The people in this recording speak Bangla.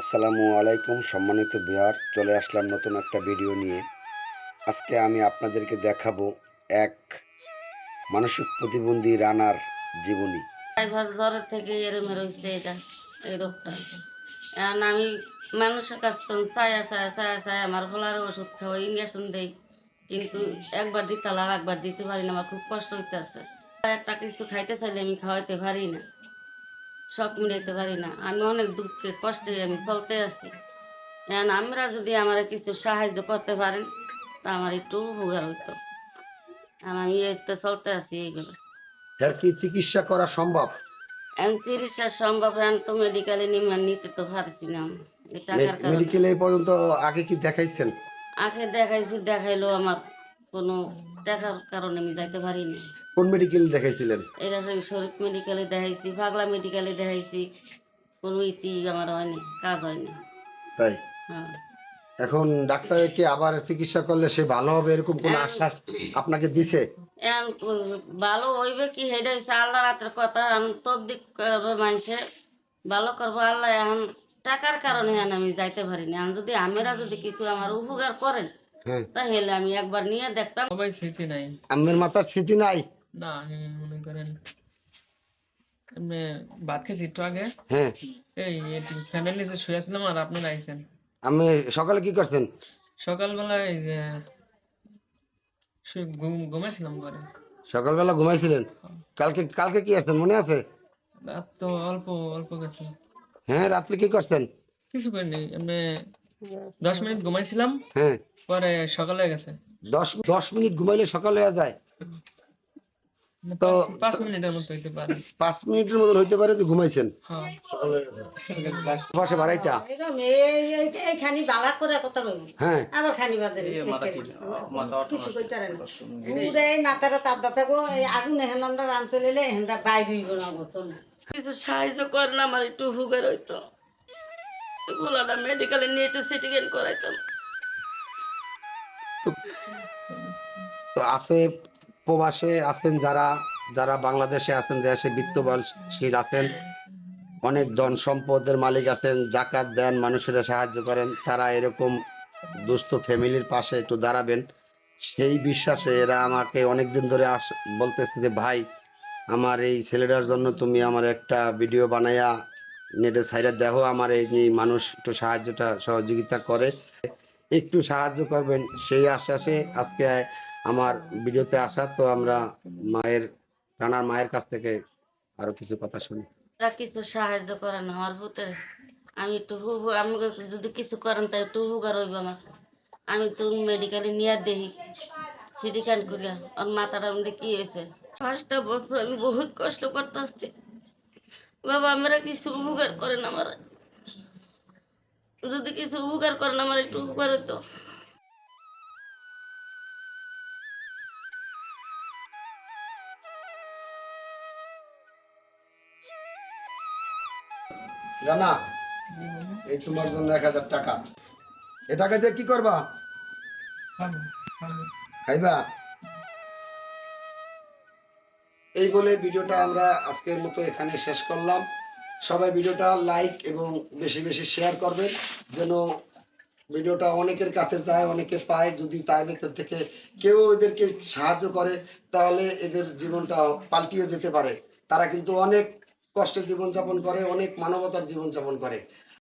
আসসালামু আলাইকুম সম্মানিত বিহার চলে আসলাম নতুন একটা ভিডিও নিয়ে। আজকে আমি আপনাদেরকে দেখাবো এক মানসিক প্রতিবন্ধী রানার জীবনী। জ্বরের থেকে এরম রয়েছে এটা, এই রোগটা। আমি মানুষের কাছ চায়া চায়া চায়া চায়া আমার ফলার ওষুধ খাওয়া ইঞ্জেকশন দেই, কিন্তু একবার দিতে আর একবার দিতে পারি না, আমার খুব কষ্ট হইতে আছে একটা কিছু খাইতে চাইলে আমি খাওয়াইতে পারি না। শখ মিলাইতে পারি না। আমি অনেক দুঃখে কষ্টে আমি চলতে আছি। এখন আমরা যদি আমার কিছু সাহায্য করতে পারেন তা আমার একটু উপকার হইতো। আর আমি তো চলতে আছি এইভাবে। এর কি চিকিৎসা করা সম্ভব? এখন চিকিৎসা সম্ভব এখন তো মেডিকেলে নিয়ে নিতে তো পারছি না এই টাকার কারণে। মেডিকেলে এই পর্যন্ত আগে কি দেখাইছেন? আগে দেখাইছি দেখাইলো আমার কোনো টাকার কারণে আমি যাইতে পারি না কোন মেডিকেল দেখাইছিলেন? এটা সেই শরীফ মেডিকেলে দেখাইছি পাগলা মেডিকেলে দেখাইছি কোনো ইতি আমার হয়নি কাজ হয়নি। তাই? হ্যাঁ। এখন ডাক্তারকে আবার চিকিৎসা করলে সে ভালো হবে এরকম কোনো আশ্বাস আপনাকে দিছে? এখন ভালো হইবে কি হেডে হইছে আল্লাহ রাতের কথা আমি তোর দিক করবে মানুষে ভালো করব আল্লাহ এখন টাকার কারণে এখন আমি যাইতে পারি না এখন যদি আমেরা যদি কিছু আমার উপকার করেন হ্যাঁ। তাহলে আমি একবার নিয়ে দেখতাম। সবাই স্মৃতি নাই। আমের মাথার স্মৃতি নাই? না আমি মনে করেন এমনি ভাত খেয়েছি একটু আগে। হ্যাঁ। এই একটু ফ্যানের নিচে শুয়েছিলাম আর আপনারা আইছেন। আমি সকালে কি করছেন? সকালবেলা এই যে শুয়ে ঘুম- ঘুমাইছিলাম ঘরে। সকালবেলা ঘুমাইছিলেন? কালকে কালকে কি আসছেন মনে আছে? রাত তো অল্প অল্প গেছে। হ্যাঁ রাত্রে কি করছেন? কিছু করিনি এমনি দশ মিনিট ঘুমাইছিলাম। হ্যাঁ। পরে সকালে গেছে। দশ দশ মিনিট ঘুমাইলে সকাল হয়ে যায়। তো- পাঁচ- মিনিটের মতো হইতে পারে। পাঁচ মিনিটের মতন হইতে পারে যে ঘুমাইছেন। হ্যাঁ। পাশে বাড়াইটা। এইখানি বালা করে কথা বলব। হ্যাঁ। আবার খানি বাদে পুরে এই মাথাটা তাপ থাকব এই আগুন এহেন আমরা রান চলিলে এহেনটা বাইর হইব না বলতো না কিছু সাহায্য করেন আমার একটু উপকার হইতো। গোলাটা মেডিকেলে নিয়ে একটু সিটিকেন করাইতাম। তো আছে প্রবাসে আছেন যারা যারা বাংলাদেশে আছেন, দেশে বিত্তবানশীল আছেন, অনেক ধন সম্পদের মালিক আছেন, জাকাত দেন, মানুষেরা সাহায্য করেন, তারা এরকম দুস্থ ফ্যামিলির পাশে একটু দাঁড়াবেন। সেই বিশ্বাসে এরা আমাকে অনেক দিন ধরে আস, বলতেছে যে, ভাই, আমার এই ছেলেটার জন্য তুমি আমার একটা ভিডিও বানাইয়া নেটে সাইডে দেখো আমার এই যে মানুষ একটু সাহায্যটা, সহযোগিতা করে, একটু সাহায্য করবেন। সেই আশ্বাসে আজকে আমার ভিডিওতে আসা, তো আমরা মায়ের, রানার মায়ের কাছ থেকে আরও কিছু কথা শুনি। কিছু সাহায্য করেন আমার ভূতে। আমি একটু হু আমাকে যদি কিছু করেন তাই একটু উপকার হইব আমার। আমি তো মেডিকেলে নিয়ে দেখি সিটি স্ক্যান করিয়া। ওর মাথাটার মধ্যে কি হয়েছে? পাঁচটা বছর আমি বহুত কষ্ট করতে আসছি বাবা, আমরা কিছু উপকার করেন আমার। যদি কিছু উপকার করেন আমার একটু উপকার হতো রানা এই তোমার জন্য এক হাজার টাকা। এ টাকা দিয়ে কি করবা। খাইবা? এই বলে ভিডিওটা আমরা আজকের মতো এখানে শেষ করলাম। সবাই ভিডিওটা লাইক এবং বেশি বেশি শেয়ার করবেন যেন ভিডিওটা অনেকের কাছে যায় অনেকে পায়। যদি তার ভেতর থেকে কেউ এদেরকে সাহায্য করে তাহলে এদের জীবনটা পাল্টিয়ে যেতে পারে। তারা কিন্তু অনেক কষ্টে জীবনযাপন করে অনেক মানবতার জীবনযাপন করে।